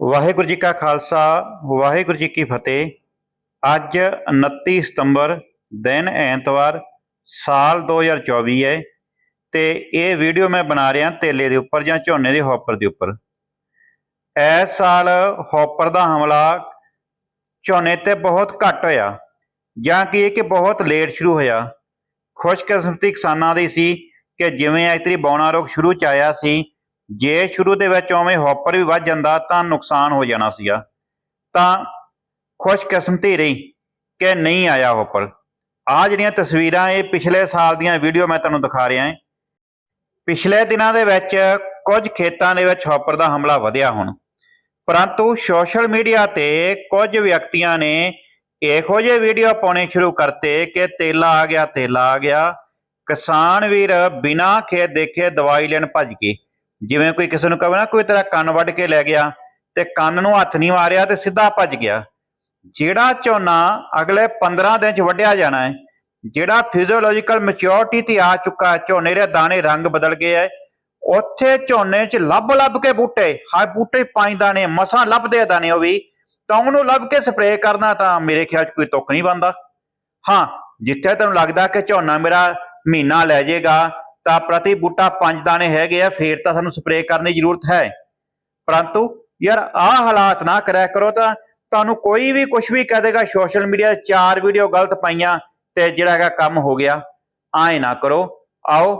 ਵਾਹਿਗੁਰੂ ਜੀ ਕਾ ਖਾਲਸਾ, ਵਾਹਿਗੁਰੂ ਜੀ ਕੀ ਫਤਿਹ। ਅੱਜ 29 ਸਤੰਬਰ, ਦਿਨ ਐਤਵਾਰ, ਸਾਲ 2024 ਹੈ ਤੇ ਇਹ ਵੀਡੀਓ ਮੈਂ ਬਣਾ ਰਿਹਾ ਤੇਲੇ ਦੇ ਉੱਪਰ ਜਾਂ ਝੋਨੇ ਦੇ ਹੌਪਰ ਦੇ ਉੱਪਰ। ਇਸ ਸਾਲ ਹੌਪਰ ਦਾ ਹਮਲਾ ਝੋਨੇ ਤੇ ਬਹੁਤ ਘੱਟ ਹੋਇਆ, ਜਾਂ ਕਿ ਇਹ ਕਿ ਬਹੁਤ ਲੇਟ ਸ਼ੁਰੂ ਹੋਇਆ। ਖੁਸ਼ਕਿਸਮਤੀ ਕਿਸਾਨਾਂ ਦੀ ਸੀ ਕਿ ਜਿਵੇਂ ਇਤਰੀ ਬੌਣਾ ਰੋਗ ਸ਼ੁਰੂ ਚ ਆਇਆ ਸੀ ਜੇ ਸ਼ੁਰੂ ਦੇ ਵਿੱਚ ਉਵੇਂ ਹੌਪਰ ਵੀ ਵੱਧ ਜਾਂਦਾ ਤਾਂ ਨੁਕਸਾਨ ਹੋ ਜਾਣਾ ਸੀਗਾ। ਤਾਂ ਖੁਸ਼ਕਿਸਮਤੀ ਰਹੀ ਕਿ ਨਹੀਂ ਆਇਆ ਹੌਪਰ। ਆ ਜਿਹੜੀਆਂ ਤਸਵੀਰਾਂ, ਇਹ ਪਿਛਲੇ ਸਾਲ ਦੀਆਂ ਵੀਡੀਓ ਮੈਂ ਤੁਹਾਨੂੰ ਦਿਖਾ ਰਿਹਾ ਹਾਂ। ਪਿਛਲੇ ਦਿਨਾਂ ਦੇ ਵਿੱਚ ਕੁਝ ਖੇਤਾਂ ਦੇ ਵਿੱਚ ਹੌਪਰ ਦਾ ਹਮਲਾ ਵਧਿਆ ਹੁਣ। ਪਰੰਤੂ ਸੋਸ਼ਲ ਮੀਡੀਆ ਤੇ ਕੁਝ ਵਿਅਕਤੀਆਂ ਨੇ ਇਹੋ ਜਿਹੇ ਵੀਡੀਓ ਪਾਉਣੇ ਸ਼ੁਰੂ ਕਰਤੇ ਕਿ ਤੇਲਾ ਆ ਗਿਆ, ਤੇਲਾ ਆ ਗਿਆ। ਕਿਸਾਨ ਵੀਰ ਬਿਨਾਂ ਖੇਤ ਦੇਖੇ ਦਵਾਈ ਲੈਣ ਭੱਜ ਗਏ। ਜਿਵੇਂ ਕੋਈ ਕਿਸੇ ਨੂੰ ਕਹੇ ਨਾ, ਕੋਈ ਤੇਰਾ ਕੰਨ ਵੱਢ ਕੇ ਲੈ ਗਿਆ ਤੇ ਕੰਨ ਨੂੰ ਹੱਥ ਨਹੀਂ ਮਾਰਿਆ ਤੇ ਸਿੱਧਾ ਭੱਜ ਗਿਆ। ਜਿਹੜਾ ਝੋਨਾ ਅਗਲੇ 15 ਦਿਨ ਚ ਵੱਢਿਆ ਜਾਣਾ ਹੈ, ਜਿਹੜਾ ਫਿਜ਼ੀਓਲੋਜੀਕਲ ਮੈਚਿਓਰਿਟੀ ਤੇ ਆ ਚੁੱਕਾ ਝੋਨੇ ਦੇ ਦਾਣੇ ਰੰਗ ਬਦਲ ਗਏ ਐ ਉੱਥੇ ਝੋਨੇ ਚ ਲੱਭ ਲੱਭ ਕੇ ਬੂਟੇ ਹਾਂ ਬੂਟੇ ਪੰਜ ਦਾਣੇ ਮਸਾਂ ਲੱਭਦੇ ਦਾਣੇ ਉਹ ਵੀ, ਤਾਂ ਉਹਨੂੰ ਲੱਭ ਕੇ ਸਪਰੇਅ ਕਰਨਾ ਤਾਂ ਮੇਰੇ ਖਿਆਲ ਚ ਕੋਈ ਤੁੱਕ ਨਹੀਂ ਬੰਦਾ ਹਾਂ, ਜਿੱਥੇ ਤੈਨੂੰ ਲੱਗਦਾ ਕਿ ਝੋਨਾ ਮੇਰਾ ਮਹੀਨਾ ਲੈ ਜਾਏਗਾ ਤਾਂ ਪ੍ਰਤੀ ਬੂਟਾ ਪੰਜ ਦਾਣੇ ਹੈਗੇ ਆ, ਫੇਰ ਤਾਂ ਸਾਨੂੰ ਸਪਰੇਅ ਕਰਨ ਦੀ ਜ਼ਰੂਰਤ ਹੈ। ਪਰੰਤੂ ਯਾਰ ਆਹ ਹਾਲਾਤ ਨਾ ਕਰਿਆ ਕਰੋ ਤਾਂ ਤੁਹਾਨੂੰ ਕੋਈ ਵੀ ਕੁਝ ਵੀ ਕਹਿ ਦੇਗਾ ਸੋਸ਼ਲ ਮੀਡੀਆ ਚਾਰ ਵੀਡੀਓ ਗਲਤ ਪਾਈਆਂ ਤੇ ਜਿਹੜਾ ਹੈਗਾ ਕੰਮ ਹੋ ਗਿਆ। ਆਏ ਨਾ ਕਰੋ। ਆਓ,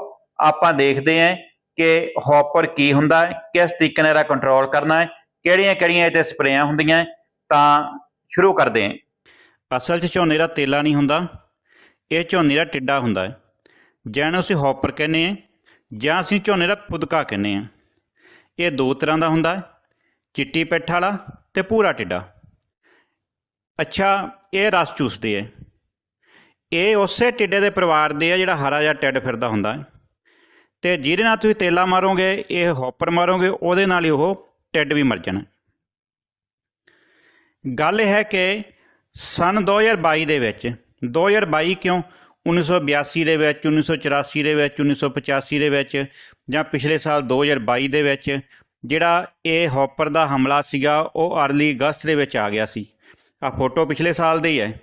ਆਪਾਂ ਦੇਖਦੇ ਆਂ ਕਿ ਹੌਪਰ ਕੀ ਹੁੰਦਾ ਹੈ, ਕਿਸ ਤਰੀਕੇ ਨਾਲ ਇਹਦਾ ਕੰਟਰੋਲ ਕਰਨਾ ਹੈ ਕਿਹੜੀਆਂ ਕਿਹੜੀਆਂ ਇਹ ਤੇ ਸਪਰੇਆਂ ਹੁੰਦੀਆਂ ਤਾਂ ਸ਼ੁਰੂ ਕਰਦੇ ਆਂ ਅਸਲ 'ਚ ਝੋਨੇ ਦਾ ਤੇਲਾ ਨਹੀਂ ਹੁੰਦਾ, ਇਹ ਝੋਨੇ ਦਾ ਟਿੱਡਾ ਹੁੰਦਾ ਹੈ। ਜਿਹਨੂੰ ਅਸੀਂ ਹੌਪਰ ਕਹਿੰਦੇ ਆ ਜਾਂ ਅਸੀਂ ਝੋਨੇ ਦਾ ਪੁਦਕਾ ਕਹਿੰਦੇ ਆ ਇਹ ਦੋ ਤਰ੍ਹਾਂ ਦਾ ਹੁੰਦਾ ਚਿੱਟੀ ਪਿੱਠ ਵਾਲਾ ਤੇ ਪੂਰਾ ਟਿੱਡਾ। ਅੱਛਾ, ਇਹ ਰਸ ਚੂਸਦੇ ਆ ਇਹ ਉਸੇ ਟਿੱਡੇ ਦੇ ਪਰਿਵਾਰ ਦੇ ਆ ਜਿਹੜਾ ਹਰਾ ਜਿਹਾ ਟਿੱਡ ਫਿਰਦਾ ਹੁੰਦਾ ਹੈ। ਤੇ ਜਿਹਦੇ ਨਾਲ ਤੁਸੀਂ ਤੇਲਾ ਮਾਰੋਗੇ, ਇਹ ਹੌਪਰ ਮਾਰੋਗੇ, ਉਹਦੇ ਨਾਲ ਹੀ ਉਹ ਟਿੱਡ ਵੀ ਮਰ ਜਾਣਾ। ਗੱਲ ਇਹ ਹੈ ਕਿ ਸਨ 2022 ਦੇ ਵਿੱਚ 2022 ਕਿਉਂ? 1982 ਦੇ ਵਿੱਚ 1984 ਦੇ ਵਿੱਚ 1985 ਦੇ ਵਿੱਚ ਜਾਂ ਪਿਛਲੇ ਸਾਲ 2022 ਦੇ ਵਿੱਚ ਜਿਹੜਾ ਇਹ ਹੌਪਰ ਦਾ ਹਮਲਾ ਸੀਗਾ, ਉਹ ਅਰਲੀ ਅਗਸਤ ਦੇ ਵਿੱਚ ਆ ਗਿਆ ਸੀ। ਆ ਫੋਟੋ ਪਿਛਲੇ ਸਾਲ ਦੀ ਹੈ।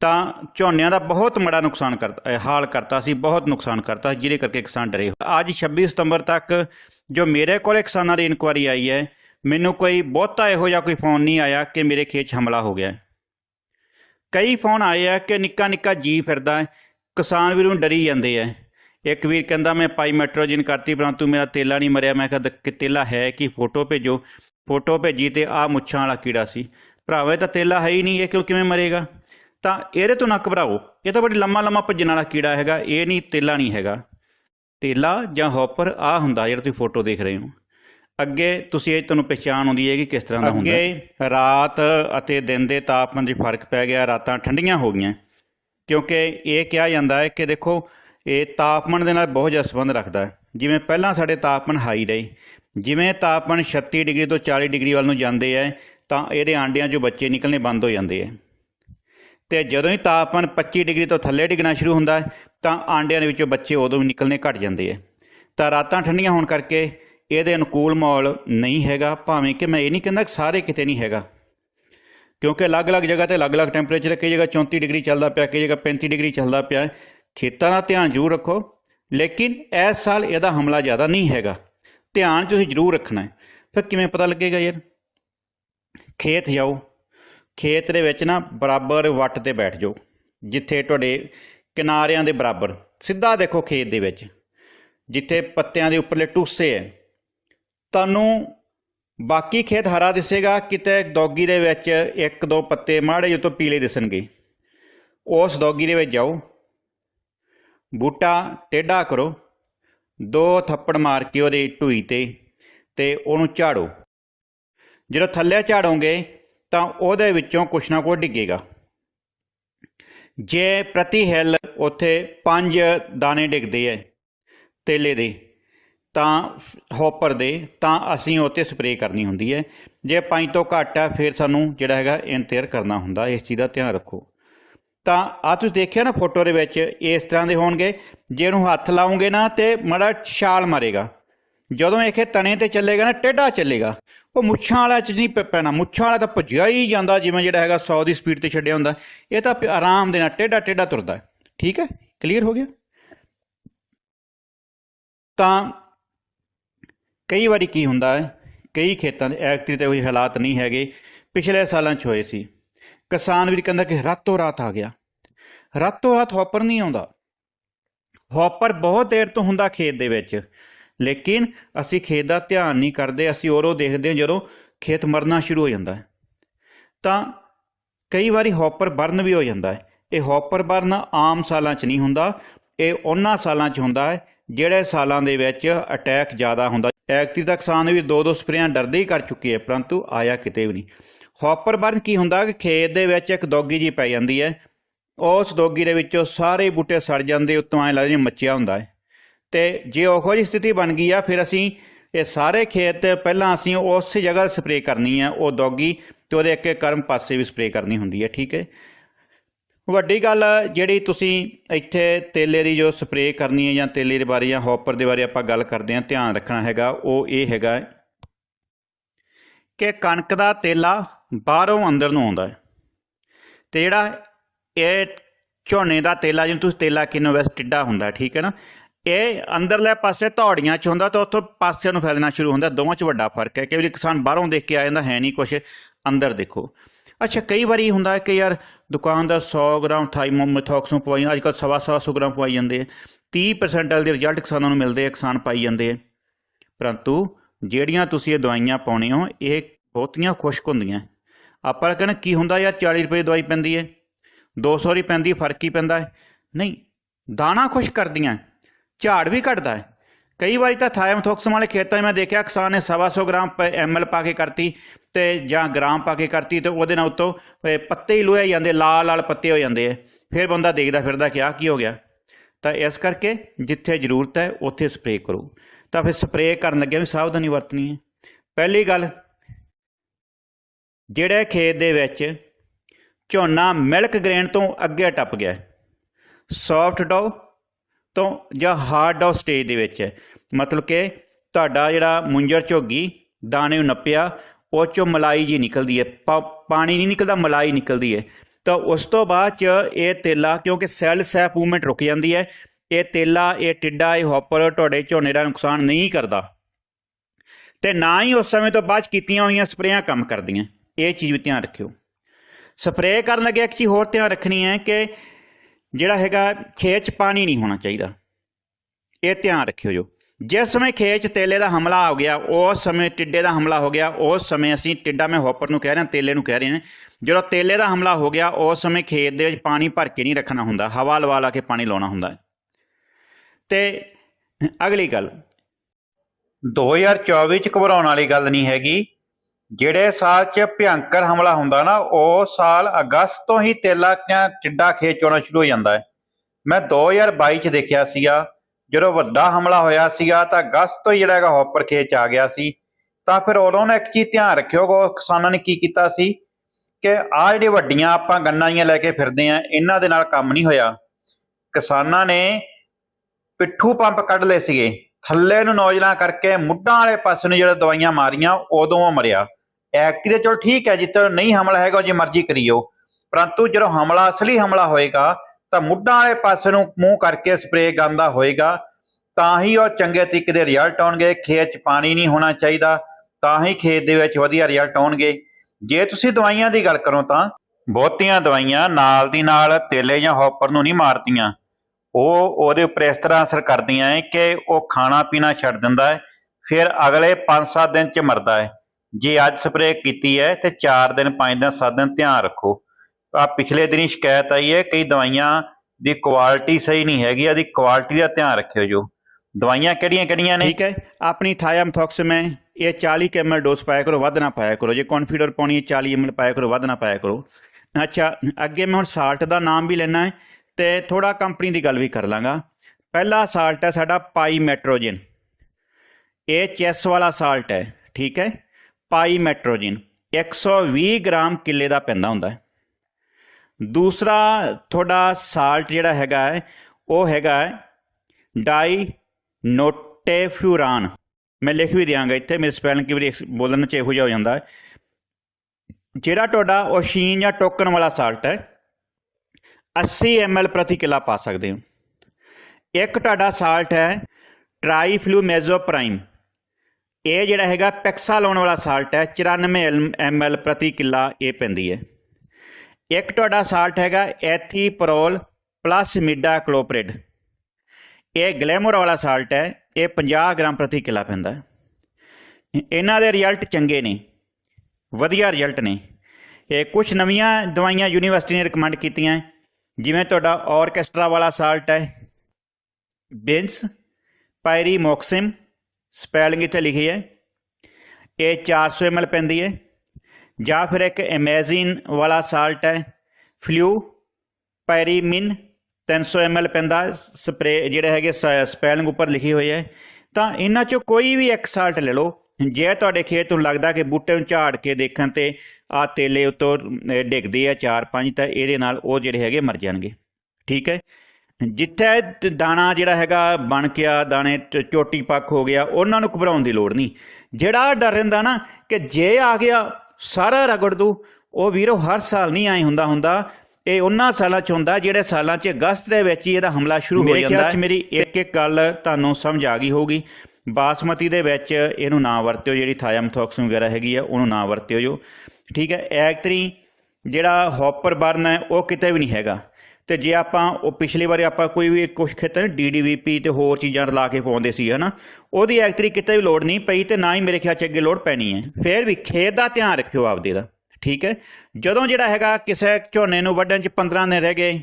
ਤਾਂ ਝੋਨਿਆਂ ਦਾ ਬਹੁਤ ਮੜਾ ਨੁਕਸਾਨ ਕਰਤਾ ਹਾਲ ਕਰਤਾ ਸੀ, ਬਹੁਤ ਨੁਕਸਾਨ ਕਰਤਾ, ਜਿਹਦੇ ਕਰਕੇ ਕਿਸਾਨ ਡਰੇ ਅੱਜ 26 ਸਤੰਬਰ ਤੱਕ ਜੋ ਮੇਰੇ ਕੋਲੇ ਕਿਸਾਨਾਂ ਦੀ ਇਨਕੁਆਰੀ ਆਈ ਹੈ, ਮੈਨੂੰ ਕੋਈ ਬਹੁਤਾ ਇਹੋ ਜਿਹਾ ਕੋਈ ਫੋਨ ਨਹੀਂ ਆਇਆ ਕਿ ਮੇਰੇ ਖੇਤ 'ਚ ਹਮਲਾ ਹੋ ਗਿਆ। ਕਈ ਫੋਨ ਆਏ ਆ ਕਿ ਨਿੱਕਾ ਨਿੱਕਾ ਜੀ ਫਿਰਦਾ ਕਿਸਾਨ ਵੀਰ ਨੂੰ ਡਰੀ ਜਾਂਦੇ ਆ। ਇੱਕ ਵੀਰ ਕਹਿੰਦਾ, ਮੈਂ ਪਾਈ ਮੈਟਰੋਜਨ ਕਰਤੀ ਪਰੰਤੂ ਮੇਰਾ ਤੇਲਾ ਨਹੀਂ ਮਰਿਆ। ਮੈਂ ਕਿਹਾ ਕਿ ਤੇਲਾ ਹੈ ਕਿ? ਫੋਟੋ ਭੇਜੋ। ਫੋਟੋ ਭੇਜੀ ਤੇ ਆ ਮੁੱਛਾਂ ਵਾਲਾ ਕੀੜਾ ਸੀ। ਭਰਾਵੇ ਤਾਂ ਤੇਲਾ ਹੈ ਹੀ ਨਹੀਂ, ਇਹ ਕਿਉਂ ਕਿਵੇਂ ਮਰੇਗਾ? ਤਾਂ ਇਹਦੇ ਤੋਂ ਨਾ ਘਬਰਾਓ, ਇਹ ਤਾਂ ਬੜੀ ਲੰਮਾ ਲੰਮਾ ਭੱਜਣ ਵਾਲਾ ਕੀੜਾ ਹੈਗਾ, ਇਹ ਨਹੀਂ, ਤੇਲਾ ਨਹੀਂ ਹੈਗਾ। ਤੇਲਾ ਜਾਂ ਹੌਪਰ ਆ ਹੁੰਦਾ ਜਿਹੜਾ ਤੁਸੀਂ ਫੋਟੋ ਦੇਖ ਰਹੇ ਹੋ। ਅੱਗੇ ਤੁਸੀਂ ਇਹ ਤੁਹਾਨੂੰ ਪਛਾਣ ਆਉਂਦੀ ਹੈ ਕਿ ਕਿਸ ਤਰ੍ਹਾਂ ਦਾ ਹੁੰਦਾ ਅੱਗੇ ਰਾਤ ਅਤੇ ਦਿਨ ਦੇ ਤਾਪਮਾਨ 'ਚ ਫ਼ਰਕ ਪੈ ਗਿਆ, ਰਾਤਾਂ ਠੰਡੀਆਂ ਹੋ ਗਈਆਂ। ਕਿਉਂਕਿ ਇਹ ਕਿਹਾ ਜਾਂਦਾ ਹੈ ਕਿ ਦੇਖੋ, ਇਹ ਤਾਪਮਾਨ ਦੇ ਨਾਲ ਬਹੁਤ ਜ਼ਿਆਦਾ ਸੰਬੰਧ ਰੱਖਦਾ ਹੈ। ਜਿਵੇਂ ਪਹਿਲਾਂ ਸਾਡੇ ਤਾਪਮਾਨ ਹਾਈ ਰਹੇ, ਜਿਵੇਂ ਤਾਪਮਾਨ 36 ਡਿਗਰੀ ਤੋਂ 40 ਡਿਗਰੀ ਵੱਲ ਨੂੰ ਜਾਂਦੇ ਹੈ, ਤਾਂ ਇਹਦੇ ਆਂਡਿਆਂ 'ਚੋਂ ਬੱਚੇ ਨਿਕਲਣੇ ਬੰਦ ਹੋ ਜਾਂਦੇ ਹੈ। ਤੇ ਜਦੋਂ ਹੀ ਤਾਪਮਾਨ 25 ਡਿਗਰੀ ਤੋਂ ਥੱਲੇ ਡਿੱਗਣਾ ਸ਼ੁਰੂ ਹੁੰਦਾ ਤਾਂ ਆਂਡਿਆਂ ਦੇ ਵਿੱਚੋਂ ਬੱਚੇ ਉਦੋਂ ਵੀ ਨਿਕਲਣੇ ਘਟ ਜਾਂਦੇ ਹੈ। ਤਾਂ ਰਾਤਾਂ ਠੰਡੀਆਂ ਹੋਣ ਕਰਕੇ ਇਹਦੇ ਅਨੁਕੂਲ ਮਾਹੌਲ ਨਹੀਂ ਹੈਗਾ, ਭਾਵੇਂ ਕਿ ਮੈਂ ਇਹ ਨਹੀਂ ਕਹਿੰਦਾ ਕਿ ਸਾਰੇ ਕਿਤੇ ਨਹੀਂ ਹੈਗਾ। ਕਿਉਂਕਿ ਅਲੱਗ-ਅਲੱਗ ਜਗ੍ਹਾ ਤੇ ਅਲੱਗ-ਅਲੱਗ ਟੈਂਪਰੇਚਰ ਹੈ, ਕਈ ਜਗ੍ਹਾ 34 ਡਿਗਰੀ ਚੱਲਦਾ ਪਿਆ, ਕਈ ਜਗ੍ਹਾ 35 ਡਿਗਰੀ ਚੱਲਦਾ ਪਿਆ ਖੇਤਾਂ ਦਾ ਧਿਆਨ ਜ਼ਰੂਰ ਰੱਖੋ, ਲੇਕਿਨ ਇਸ ਸਾਲ ਇਹਦਾ ਹਮਲਾ ਜ਼ਿਆਦਾ ਨਹੀਂ ਹੈਗਾ। ਧਿਆਨ ਤੁਸੀਂ ਜ਼ਰੂਰ ਰੱਖਣਾ ਹੈ। ਫਿਰ ਕਿਵੇਂ ਪਤਾ ਲੱਗੇਗਾ ਯਾਰ? ਖੇਤ ਜਾਓ। ਖੇਤ ਦੇ ਵਿੱਚ ਨਾ ਬਰਾਬਰ ਵੱਟ ਤੇ ਬੈਠ ਜਾਓ, ਜਿੱਥੇ ਤੁਹਾਡੇ ਕਿਨਾਰਿਆਂ ਦੇ ਬਰਾਬਰ। ਸਿੱਧਾ ਦੇਖੋ ਖੇਤ ਦੇ ਵਿੱਚ, ਜਿੱਥੇ ਪੱਤਿਆਂ ਦੇ ਉੱਪਰਲੇ ਟੂਸੇ ਹੈ। ਤੁਹਾਨੂੰ ਬਾਕੀ ਖੇਤ ਹਰਾ ਦਿਸੇਗਾ, ਕਿਤੇ ਦੌਗੀ ਦੇ ਵਿੱਚ ਇੱਕ, ਦੋ ਪੱਤੇ ਮਾੜੇ ਜਿਹੇ ਤੋਂ ਪੀਲੇ ਦਿਸਣਗੇ। ਉਸ ਦੌਗੀ ਦੇ ਵਿੱਚ ਜਾਓ। ਬੂਟਾ ਟੇਢਾ ਕਰੋ। ਦੋ ਥੱਪੜ ਮਾਰ ਕੇ ਉਹਦੇ ਢੂਈ ਤੇ ਤੇ ਉਹਨੂੰ ਝਾੜੋ। ਜਦੋਂ ਥੱਲੇ ਝਾੜੋਗੇ, ਤਾਂ ਉਹਦੇ ਵਿੱਚੋਂ ਕੁਛ ਨਾ ਕੁਛ ਡਿੱਗੇਗਾ। ਜੇ ਪ੍ਰਤੀ ਹਿੱਲ ਉੱਥੇ ਪੰਜ ਦਾਣੇ ਡਿੱਗਦੇ ਐ, ਤੇਲੇ ਦੇ ਤਾਂ ਹੌਪਰ ਦੇ ਤਾਂ ਅਸੀਂ ਉਹ 'ਤੇ ਸਪਰੇਅ ਕਰਨੀ ਹੁੰਦੀ ਹੈ। ਜੇ ਪੰਜ ਤੋਂ ਘੱਟ ਹੈ, ਫਿਰ ਸਾਨੂੰ ਜਿਹੜਾ ਹੈਗਾ ਇੰਤਜ਼ਾਰ ਕਰਨਾ ਹੁੰਦਾ, ਇਸ ਚੀਜ਼ ਦਾ ਧਿਆਨ ਰੱਖੋ। ਤਾਂ ਆ ਤੁਸੀਂ ਦੇਖਿਆ ਨਾ ਫੋਟੋ ਦੇ ਵਿੱਚ, ਇਸ ਤਰ੍ਹਾਂ ਦੇ ਹੋਣਗੇ। ਜੇ ਇਹਨੂੰ ਹੱਥ ਲਾਉਂਗੇ ਨਾ ਤੇ ਮੜਾ ਛਾਲ ਮਾਰੇਗਾ। ਜਦੋਂ ਇਹ ਤਣੇ ਤੇ ਚੱਲੇਗਾ ਨਾ, ਟੇਢਾ ਚੱਲੇਗਾ। ਉਹ ਮੁੱਛਾਂ ਵਾਲਾ ਚ ਨਹੀਂ ਪੈਣਾ। ਮੁੱਛਾਂ ਵਾਲਾ ਤਾਂ ਭੱਜਿਆ ਹੀ ਜਾਂਦਾ, ਜਿਵੇਂ ਜਿਹੜਾ ਹੈਗਾ 100 ਦੀ ਸਪੀਡ ਤੇ ਛੱਡਿਆ ਹੁੰਦਾ। ਇਹ ਤਾਂ ਆਰਾਮ ਦੇ ਨਾਲ ਟੇਢਾ ਟੇਢਾ ਤੁਰਦਾ। ਠੀਕ ਹੈ? ਕਲੀਅਰ ਹੋ ਗਿਆ? ਤਾਂ ਕਈ ਵਾਰੀ ਕੀ ਹੁੰਦਾ ਹੈ, ਕਈ ਖੇਤਾਂ ਦੇ ਐਕਤੀ ਤੇ ਉਹੀ ਹਾਲਾਤ ਨਹੀਂ ਹੈਗੇ। ਪਿਛਲੇ ਸਾਲਾਂ 'ਚ ਹੋਏ ਸੀ। ਕਿਸਾਨ ਵੀ ਕਹਿੰਦਾ ਕਿ ਰਾਤੋਂ ਰਾਤ ਆ ਗਿਆ। ਰਾਤੋਂ ਰਾਤ ਹੌਪਰ ਨਹੀਂ ਆਉਂਦਾ। ਹੌਪਰ ਬਹੁਤ ਦੇਰ ਤੋਂ ਹੁੰਦਾ ਖੇਤ ਦੇ ਵਿੱਚ। ਲੇਕਿਨ ਅਸੀਂ ਖੇਤ ਦਾ ਧਿਆਨ ਨਹੀਂ ਕਰਦੇ, ਅਸੀਂ ਔਰੋਂ ਦੇਖਦੇ ਹਾਂ ਜਦੋਂ ਖੇਤ ਮਰਨਾ ਸ਼ੁਰੂ ਹੋ ਜਾਂਦਾ ਹੈ। ਤਾਂ ਕਈ ਵਾਰੀ ਹੌਪਰ ਬਰਨ ਵੀ ਹੋ ਜਾਂਦਾ ਹੈ। ਇਹ ਹੌਪਰ ਬਰਨ ਆਮ ਸਾਲਾਂ 'ਚ ਨਹੀਂ ਹੁੰਦਾ, ਇਹ ਉਹਨਾਂ ਸਾਲਾਂ 'ਚ ਹੁੰਦਾ ਹੈ, ਜਿਹੜੇ ਸਾਲਾਂ ਦੇ ਵਿੱਚ ਅਟੈਕ ਜ਼ਿਆਦਾ ਹੁੰਦਾ ਐਕਤੀ ਦਾ ਕਿਸਾਨ ਵੀ ਦੋ ਦੋ ਸਪਰੇਆਂ ਡਰਦੇ ਹੀ ਕਰ ਚੁੱਕੇ ਹੈ, ਪਰੰਤੂ ਆਇਆ ਕਿਤੇ ਵੀ ਨਹੀਂ। ਹੌਪਰ ਬਰਨ ਕੀ ਹੁੰਦਾ ਕਿ ਖੇਤ ਦੇ ਵਿੱਚ ਇੱਕ ਦੋਗੀ ਜੀ ਪੈ ਜਾਂਦੀ ਹੈ। ਉਸ ਦੋਗੀ ਦੇ ਵਿੱਚੋਂ ਸਾਰੇ ਬੂਟੇ ਸੜ ਜਾਂਦੇ, ਉੱਤੋਂ ਐ ਲੱਗਦਾ ਜਿਵੇਂ ਮੱਚਿਆ ਹੁੰਦਾ ਹੈ। ਤੇ ਜੇ ਉਹੋ ਜਿਹੀ ਸਥਿਤੀ ਬਣ ਗਈ ਆ, ਫਿਰ ਅਸੀਂ ਇਹ ਸਾਰੇ ਖੇਤ ਪਹਿਲਾਂ ਅਸੀਂ ਉਸੇ ਜਗ੍ਹਾ ਸਪਰੇਅ ਕਰਨੀ ਹੈ, ਉਹ ਦੋਗੀ ਤੇ ਉਹਦੇ ਇੱਕ ਇੱਕ ਕਰਮ ਪਾਸੇ ਵੀ ਸਪਰੇਅ ਕਰਨੀ ਹੁੰਦੀ ਹੈ, ਠੀਕ ਹੈ? ਵੱਡੀ ਗੱਲ ਜਿਹੜੀ ਤੁਸੀਂ ਇੱਥੇ ਤੇਲੇ ਦੀ ਜੋ ਸਪਰੇਅ ਕਰਨੀ ਹੈ ਜਾਂ ਤੇਲੇ ਦੇ ਬਾਰੇ ਜਾਂ ਹੌਪਰ ਦੇ ਬਾਰੇ ਆਪਾਂ ਗੱਲ ਕਰਦੇ ਹਾਂ, ਧਿਆਨ ਰੱਖਣਾ ਹੈਗਾ, ਉਹ ਇਹ ਹੈਗਾ ਕਿ ਕਣਕ ਦਾ ਤੇਲਾ ਬਾਹਰੋਂ ਅੰਦਰ ਨੂੰ ਆਉਂਦਾ ਹੈ। ਤੇ ਜਿਹੜਾ ਇਹ ਝੋਨੇ ਦਾ ਤੇਲਾ ਜਿਹਨੂੰ ਤੁਸੀਂ ਤੇਲਾ ਕਿੰਨੋ ਵੈਸੇ ਟਿੱਡਾ ਹੁੰਦਾ ਠੀਕ ਹੈ ਨਾ? ਇਹ ਅੰਦਰਲੇ ਪਾਸੇ ਧੌੜੀਆਂ ਚ ਹੁੰਦਾ ਤਾਂ ਉੱਥੋਂ ਪਾਸਿਆਂ ਨੂੰ ਫੈਲਣਾ ਸ਼ੁਰੂ ਹੁੰਦਾ, ਦੋਵਾਂ ਚ ਵੱਡਾ ਫ਼ਰਕ ਹੈ। ਕਿ ਕਿਸਾਨ ਬਾਹਰੋਂ ਦੇਖ ਕੇ ਆ ਜਾਂਦਾ, ਹੈ ਨਹੀਂ ਕੁਛ, ਅੰਦਰ ਦੇਖੋ। ਅੱਛਾ, ਕਈ ਵਾਰੀ ਹੁੰਦਾ ਕਿ ਯਾਰ ਦੁਕਾਨ ਦਾ 100 ਗ੍ਰਾਮ ਥਾਈਮੋਮੈਥੋਕਸੋਨ ਪਵਾਈ ਅੱਜ ਕੱਲ੍ਹ ਸਵਾ ਸਵਾ ਸੌ ਗ੍ਰਾਮ ਪਵਾਈ ਜਾਂਦੇ ਆ। 30% ਵਾਲੇ ਦੇ ਰਿਜ਼ਲਟ ਕਿਸਾਨਾਂ ਨੂੰ ਮਿਲਦੇ ਆ, ਕਿਸਾਨ ਪਾਈ ਜਾਂਦੇ ਆ। ਪਰੰਤੂ ਜਿਹੜੀਆਂ ਤੁਸੀਂ ਇਹ ਦਵਾਈਆਂ ਪਾਉਣੇ ਹੋ, ਇਹ ਬਹੁਤੀਆਂ ਖੁਸ਼ਕ ਹੁੰਦੀਆਂ। ਆਪਾਂ ਕਹਿੰਦੇ ਕੀ ਹੁੰਦਾ ਯਾਰ 40 ਰੁਪਏ ਦੀ ਦਵਾਈ ਪੈਂਦੀ ਹੈ 200 ਦੀ ਪੈਂਦੀ, ਫ਼ਰਕ ਹੀ ਪੈਂਦਾ ਨਹੀਂ, ਦਾਣਾ ਖੁਸ਼ ਕਰਦੀਆਂ, ਝਾੜ ਵੀ ਘਟਦਾ ਹੈ। ਕਈ ਵਾਰੀ ਤਾਂ ਥਾਇਮਥੋਕਸਮ ਵਾਲੇ ਖੇਤਾਂ 'ਚ ਮੈਂ ਦੇਖਿਆ, ਕਿਸਾਨ ਨੇ ਸਵਾ ਸੌ ਗ੍ਰਾਮ ਐਮਐਲ ਪਾ ਕੇ ਕਰਤੀ ਤੇ ਜਾਂ ਗ੍ਰਾਮ ਪਾ ਕੇ ਕਰਤੀ ਤੇ ਉਹਦੇ ਨਾਲ ਉੱਤੋਂ ਪੱਤੇ ਹੀ ਲੋਏ ਜਾਂਦੇ, ਲਾਲ ਲਾਲ ਪੱਤੇ ਹੋ ਜਾਂਦੇ ਆ। ਫਿਰ ਬੰਦਾ ਦੇਖਦਾ ਫਿਰਦਾ ਕਿ ਆਹ ਕੀ ਹੋ ਗਿਆ। ਤਾਂ ਇਸ ਕਰਕੇ ਜਿੱਥੇ ਜ਼ਰੂਰਤ ਹੈ, ਉੱਥੇ ਸਪਰੇਅ ਕਰੋ। ਤਾਂ ਫਿਰ ਸਪਰੇਅ ਕਰਨ ਲੱਗਿਆ ਵੀ ਸਾਵਧਾਨੀ ਵਰਤਣੀ ਹੈ। ਪਹਿਲੀ ਗੱਲ, ਜਿਹੜੇ ਖੇਤ ਦੇ ਵਿੱਚ ਝੋਨਾ ਮਿਲਕ ਗ੍ਰੇਨ ਤੋਂ ਅੱਗੇ ਟੱਪ ਗਿਆ ਸੌਫਟ ਡੋ ਤੋਂ ਜਾਂ ਹਾਰਡ ਡੋ ਸਟੇਜ ਦੇ ਵਿੱਚ। ਮਤਲਬ ਕਿ ਤੁਹਾਡਾ ਜਿਹੜਾ ਮੁੰਜਰ ਝੋਗੀ, ਦਾਣੇ ਨੂੰ ਨੱਪਿਆ, ਉਹ ਚੋਂ ਮਲਾਈ ਜੀ ਨਿਕਲਦੀ ਹੈ। ਪਾ- ਪਾਣੀ ਨਹੀਂ ਨਿਕਲਦਾ, ਮਲਾਈ ਨਿਕਲਦੀ ਹੈ। ਤਾਂ ਉਸ ਤੋਂ ਬਾਅਦ ਚ ਇਹ ਤੇਲਾ, ਕਿਉਂਕਿ ਸੈੱਲ ਸੈਪ ਮੂਵਮੈਂਟ ਰੁਕ ਜਾਂਦੀ ਹੈ, ਇਹ ਤੇਲਾ, ਇਹ ਟਿੱਡਾ, ਇਹ ਹੌਪਰ ਤੁਹਾਡੇ ਝੋਨੇ ਦਾ ਨੁਕਸਾਨ ਨਹੀਂ ਕਰਦਾ। ਤੇ ਨਾ ਹੀ ਉਸ ਸਮੇਂ ਤੋਂ ਬਾਅਦ 'ਚ ਕੀਤੀਆਂ ਹੋਈਆਂ ਸਪਰੇਆਂ ਕੰਮ ਕਰਦੀਆਂ। ਇਹ ਚੀਜ਼ ਵੀ ਧਿਆਨ ਰੱਖਿਓ। ਸਪਰੇਅ ਕਰਨ ਲੱਗੇ ਇੱਕ ਚੀਜ਼ ਹੋਰ ਧਿਆਨ ਰੱਖਣੀ ਹੈ ਕਿ ਜਿਹੜਾ ਹੈਗਾ ਖੇਤ 'ਚ ਪਾਣੀ ਨਹੀਂ ਹੋਣਾ ਚਾਹੀਦਾ। ਇਹ ਧਿਆਨ ਰੱਖਿਓ ਜੋ। ਜਿਸ ਸਮੇਂ ਖੇਤ 'ਚ ਤੇਲੇ ਦਾ ਹਮਲਾ ਹੋ ਗਿਆ, ਉਸ ਸਮੇਂ ਟਿੱਡੇ ਦਾ ਹਮਲਾ ਹੋ ਗਿਆ, ਉਸ ਸਮੇਂ ਅਸੀਂ ਟਿੱਡਾ ਮੈਂ ਹੌਪਰ ਨੂੰ ਕਹਿ ਰਿਹਾ, ਤੇਲੇ ਨੂੰ ਕਹਿ ਰਹੇ ਹਾਂ ਜਦੋਂ ਤੇਲੇ ਦਾ ਹਮਲਾ ਹੋ ਗਿਆ, ਉਸ ਸਮੇਂ ਖੇਤ ਦੇ ਵਿੱਚ ਪਾਣੀ ਭਰ ਕੇ ਨਹੀਂ ਰੱਖਣਾ ਹੁੰਦਾ, ਹਵਾ ਲਵਾ ਲਾ ਕੇ ਪਾਣੀ ਲਾਉਣਾ ਹੁੰਦਾ। ਹੈ ਤੇ ਅਗਲੀ ਗੱਲ। 2024 ਚ ਘਬਰਾਉਣ ਵਾਲੀ ਗੱਲ ਨਹੀਂ ਹੈਗੀ। ਜਿਹੜੇ ਸਾਲ ਚ ਭਿਅੰਕਰ ਹਮਲਾ ਹੁੰਦਾ ਨਾ, ਉਹ ਸਾਲ ਅਗਸਤ ਤੋਂ ਹੀ ਤੇਲਾ ਜਾਂ ਟਿੱਡਾ ਖੇਤ ਚੋਣਾ ਸ਼ੁਰੂ ਹੋ ਜਾਂਦਾ ਹੈ। ਮੈਂ 2022 ਚ ਦੇਖਿਆ ਸੀਗਾ, ਜਦੋਂ ਵੱਡਾ ਹਮਲਾ ਹੋਇਆ ਸੀਗਾ, ਤਾਂ ਅਗਸਤ ਤੋਂ ਹੀ ਜਿਹੜਾ ਹੈਗਾ ਹੌਪਰ ਖੇਤ ਚ ਆ ਗਿਆ ਸੀ। ਤਾਂ ਫਿਰ ਉਦੋਂ ਨੇ ਇੱਕ ਚੀਜ਼ ਧਿਆਨ ਰੱਖਿਓ, ਉਹ ਕਿਸਾਨਾਂ ਨੇ ਕੀ ਕੀਤਾ ਸੀ ਕਿ ਆਹ ਜਿਹੜੀ ਵੱਡੀਆਂ ਆਪਾਂ ਗੰਨਾਂ ਜੀਆਂ ਲੈ ਕੇ ਫਿਰਦੇ ਆ, ਇਹਨਾਂ ਦੇ ਨਾਲ ਕੰਮ ਨਹੀਂ ਹੋਇਆ। ਕਿਸਾਨਾਂ ਨੇ ਪਿੱਠੂ ਪੰਪ ਕੱਢ ਲਏ ਸੀਗੇ। ਥੱਲੇ ਨੂੰ ਨੌਜਲਾਂ ਕਰਕੇ ਮੁੱਢਾਂ ਵਾਲੇ ਪਾਸੇ ਨੂੰ ਜਿਹੜਾ ਦਵਾਈਆਂ ਮਾਰੀਆਂ, ਉਦੋਂ ਉਹ ਮਰਿਆ। ਐਕਟੀ ਦੇ ਚਲੋ ਠੀਕ ਹੈ, ਜਿੱਥੇ ਨਹੀਂ ਹਮਲਾ ਹੈਗਾ ਉਹ ਜੇ ਮਰਜ਼ੀ ਕਰੀਓ। ਪਰੰਤੂ ਜਦੋਂ ਹਮਲਾ, ਅਸਲੀ ਹਮਲਾ ਹੋਏਗਾ, ਤਾਂ ਮੁੱਢਾਂ ਵਾਲੇ ਪਾਸੇ ਨੂੰ ਮੂੰਹ ਕਰਕੇ ਸਪਰੇਅ ਗੰਦਾ ਹੋਏਗਾ। ਤਾਂ ਹੀ ਉਹ ਚੰਗੇ ਤਰੀਕੇ ਦੇ ਰਿਜ਼ਲਟ ਆਉਣਗੇ। ਖੇਤ 'ਚ ਪਾਣੀ ਨਹੀਂ ਹੋਣਾ ਚਾਹੀਦਾ, ਤਾਂ ਹੀ ਖੇਤ ਦੇ ਵਿੱਚ ਵਧੀਆ ਰਿਜ਼ਲਟ ਆਉਣਗੇ। ਜੇ ਤੁਸੀਂ ਦਵਾਈਆਂ ਦੀ ਗੱਲ ਕਰੋ ਤਾਂ। ਬਹੁਤੀਆਂ ਦਵਾਈਆਂ ਨਾਲ ਦੀ ਨਾਲ ਤੇਲੇ ਜਾਂ ਹੌਪਰ ਨੂੰ ਨਹੀਂ ਮਾਰਦੀਆਂ। ਉਹ ਉਹਦੇ ਉੱਪਰ ਇਸ ਤਰ੍ਹਾਂ ਅਸਰ ਕਰਦੀਆਂ ਹੈ ਕਿ ਉਹ ਖਾਣਾ ਪੀਣਾ ਛੱਡ ਦਿੰਦਾ ਹੈ, ਫਿਰ ਅਗਲੇ 5-7 ਦਿਨ ਚ ਮਰਦਾ ਹੈ। ਜੇ ਅੱਜ ਸਪਰੇਅ ਕੀਤੀ ਹੈ ਤੇ 4 ਦਿਨ 5 ਦਿਨ 7 ਦਿਨ ਧਿਆਨ ਰੱਖੋ। ਆ ਪਿਛਲੇ ਦਿਨੀ ਸ਼ਿਕਾਇਤ ਆਈ ਹੈ, ਕਈ ਦਵਾਈਆਂ ਦੀ ਕੁਆਲਿਟੀ ਸਹੀ ਨਹੀਂ ਹੈਗੀ ਇਹਦੀ ਕੁਆਲਿਟੀ ਦਾ ਧਿਆਨ ਰੱਖਿਓ ਜੋ। ਦਵਾਈਆਂ ਕਿਹੜੀਆਂ ਕਿਹੜੀਆਂ ਨੇ? ਠੀਕ ਹੈ। ਆਪਣੀ ਥਾਇਮਥੋਕਸਮ ਹੈ ਇਹ 40 ml ਡੋਜ਼ ਪਾਇਆ ਕਰੋ, ਵੱਧ ਨਾ ਪਾਇਆ ਕਰੋ। ਜੇ ਕੌਨਫੀਡਰ ਪਾਉਣੀ ਹੈ 40 ml ਪਾਇਆ ਕਰੋ, ਵੱਧ ਨਾ ਪਾਇਆ ਕਰੋ। ਅੱਛਾ, ਅੱਗੇ ਮੈਂ ਹੁਣ ਸਾਲਟ ਦਾ ਨਾਮ ਵੀ ਲੈਣਾ ਹੈ ਤੇ ਥੋੜਾ ਕੰਪਨੀ ਦੀ ਗੱਲ ਵੀ ਕਰ ਲਾਂਗਾ। ਪਹਿਲਾ ਸਾਲਟ ਹੈ ਸਾਡਾ ਪਾਈ ਮੈਟਰੋਜਨ ਇਹ ਚੈਸ ਵਾਲਾ ਸਾਲਟ ਹੈ, ਠੀਕ ਹੈ। ਪਾਈ ਮੈਟਰੋਜਨ 120 ਗ੍ਰਾਮ ਕਿੱਲੇ ਦਾ ਪੈਂਦਾ ਹੁੰਦਾ ਹੈ। ਦੂਸਰਾ ਤੁਹਾਡਾ ਸਾਲਟ ਜਿਹੜਾ ਹੈਗਾ ਹੈ, ਉਹ ਹੈਗਾ ਹੈ ਡਾਈ ਨੋਟੇਫਿਊਰਾਨ ਮੈਂ ਲਿਖ ਵੀ ਦਿਆਂਗਾ ਇੱਥੇ, ਮੇਰੇ ਸਪੈਲਿੰਗ ਕਈ ਵਾਰੀ ਬੋਲਣ 'ਚ ਇਹੋ ਜਿਹਾ ਹੋ ਜਾਂਦਾ ਹੈ। ਜਿਹੜਾ ਤੁਹਾਡਾ ਓਸ਼ੀਨ ਜਾਂ ਟੋਕਨ ਵਾਲਾ ਸਾਲਟ ਹੈ 80 ml ਪ੍ਰਤੀ ਕਿੱਲਾ ਪਾ ਸਕਦੇ ਹੋ। ਇੱਕ ਤੁਹਾਡਾ ਸਾਲਟ ਹੈ ਟ੍ਰਾਈਫਲੂਮੈਜ਼ੋਪ੍ਰਾਈਮ। ਇਹ ਜਿਹੜਾ ਹੈਗਾ ਪੈਕਸਾ ਲਾਉਣ ਵਾਲਾ ਸਾਲਟ ਹੈ 94 ml ਪ੍ਰਤੀ ਕਿੱਲਾ ਇਹ ਪੈਂਦੀ ਹੈ। ਇੱਕ ਤੁਹਾਡਾ ਸਾਲਟ ਹੈਗਾ ਐਥੀਪਰੋਲ ਪਲੱਸ ਮਿਡਾ ਕਲੋਪਰੇਡ। ਇਹ ਗਲੈਮਰ ਵਾਲਾ ਸਾਲਟ ਹੈ, ਇਹ 50 ਗ੍ਰਾਮ ਪ੍ਰਤੀ ਕਿੱਲਾ ਪੈਂਦਾ ਹੈ। ਇਹਨਾਂ ਦੇ ਰਿਜ਼ਲਟ ਚੰਗੇ ਨੇ, ਵਧੀਆ ਰਿਜ਼ਲਟ ਨੇ। ਇਹ ਕੁਝ ਨਵੀਆਂ ਦਵਾਈਆਂ ਯੂਨੀਵਰਸਿਟੀ ਨੇ ਰਿਕਮੈਂਡ ਕੀਤੀਆਂ ਜਿਵੇਂ ਤੁਹਾਡਾ ਆਰਕੈਸਟਰਾ ਵਾਲਾ ਸਾਲਟ ਹੈ ਬਿੰਸ ਪਾਇਰੀਮੋਕਸਿਮ ਸਪੈਲਿੰਗ ਇੱਥੇ ਲਿਖੀ ਹੈ। ਇਹ 400 ml ਪੈਂਦੀ ਹੈ। ਜਾਂ ਫਿਰ ਇੱਕ ਐਮੇਜ਼ਿਨ ਵਾਲਾ ਸਾਲਟ ਹੈ। ਫਲੂ ਪੈਰੀਮਿਨ 300 ml ਪੈਂਦਾ। ਸਪਰੇ ਜਿਹੜੇ ਹੈਗੇ ਸਪੈਲਿੰਗ ਉੱਪਰ ਲਿਖੀ ਹੋਈ ਹੈ। ਤਾਂ ਇਹਨਾਂ ਚੋਂ ਕੋਈ ਵੀ ਇੱਕ ਸਾਲਟ ਲੈ ਲਓ। ਜੇ ਤੁਹਾਡੇ ਖੇਤ ਨੂੰ ਲੱਗਦਾ ਕਿ ਬੂਟੇ ਨੂੰ ਝਾੜ ਕੇ ਦੇਖਣ ਤੇ ਆ ਤੇਲੇ ਉੱਤੋਂ ਡਿੱਗਦੇ ਆ ਚਾਰ ਪੰਜ, ਤਾਂ ਇਹਦੇ ਨਾਲ ਉਹ ਜਿਹੜੇ ਹੈਗੇ ਮਰ ਜਾਣਗੇ। ਠੀਕ ਹੈ? ਜਿੱਥੇ ਦਾਣਾ ਜਿਹੜਾ ਹੈਗਾ ਬਣ ਕੇ ਆ ਦਾਣੇ ਚੋਟੀ ਪੱਕ ਹੋ ਗਿਆ ਉਹਨਾਂ ਨੂੰ ਘਬਰਾਉਣ ਦੀ ਲੋੜ ਨਹੀਂ। ਜਿਹੜਾ ਡਰ ਰਹਿੰਦਾ ਨਾ ਕਿ ਜੇ ਆ ਗਿਆ ਸਾਰਾ ਰਗੜ ਦੂ ਉਹ ਵੀਰੋ ਹਰ ਸਾਲ ਨਹੀਂ ਆਏ ਹੁੰਦਾ ਹੁੰਦਾ। ਇਹ ਉਹਨਾਂ ਸਾਲਾਂ ਚ ਹੁੰਦਾ ਜਿਹੜੇ ਸਾਲਾਂ ਚ ਅਗਸਤ ਦੇ ਵਿੱਚ ਹੀ ਇਹਦਾ ਹਮਲਾ ਸ਼ੁਰੂ ਹੋ ਜਾਂਦਾ। ਹੈ ਮੇਰੀ ਇੱਕ ਇੱਕ ਗੱਲ ਤੁਹਾਨੂੰ ਸਮਝ ਆ ਗਈ ਹੋਊਗੀ। ਬਾਸਮਤੀ ਦੇ ਵਿੱਚ ਇਹਨੂੰ ਨਾ ਵਰਤਿਓ ਜਿਹੜੀ ਥਾਇਆਮਥੋਕਸ ਵਗੈਰਾ ਹੈਗੀ ਆ ਉਹਨੂੰ ਨਾ ਵਰਤਿਓ ਜੋ। ਠੀਕ ਹੈ ਐਕਤਰੀ ਜਿਹੜਾ ਹੌਪਰ ਬਰਨ ਹੈ ਉਹ ਕਿਤੇ ਵੀ ਨਹੀਂ ਹੈਗਾ। ਤੇ ਜੇ ਆਪਾਂ ਉਹ ਪਿਛਲੀ ਵਾਰੀ ਆਪਾਂ ਕੋਈ ਵੀ ਕੁਝ ਖੇਤਰ ਡੀਡੀਵੀਪੀ ਤੇ ਹੋਰ ਚੀਜ਼ਾਂ ਰਲਾ ਕੇ ਪਾਉਂਦੇ ਸੀ, ਹਨਾ, ਉਹਦੀ ਐਕਤਰੀ ਕਿਤੇ ਵੀ ਲੋੜ ਨਹੀਂ ਪਈ ਤੇ ਨਾ ਹੀ ਮੇਰੇ ਖਿਆਲ ਚ ਅੱਗੇ ਲੋੜ ਪੈਣੀ ਹੈ। ਫੇਰ ਵੀ ਖੇਤ ਦਾ ਧਿਆਨ ਰੱਖਿਓ ਆਪਦੇ ਦਾ, ਠੀਕ ਹੈ? ਜਦੋਂ ਜਿਹੜਾ ਹੈਗਾ ਕਿਸੇ ਝੋਨੇ ਨੂੰ ਵੱਢਣ ਚ 15 ਦਿਨ ਰਹਿ ਗਏ,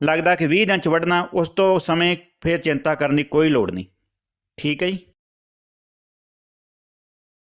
ਲੱਗਦਾ ਕਿ 20 ਦਿਨ ਚ ਵੱਢਣਾ, ਉਸ ਤੋਂ ਸਮੇਂ ਫੇਰ ਚਿੰਤਾ ਕਰਨ ਦੀ ਕੋਈ ਲੋੜ ਨਹੀਂ। ਠੀਕ ਹੈ ਜੀ?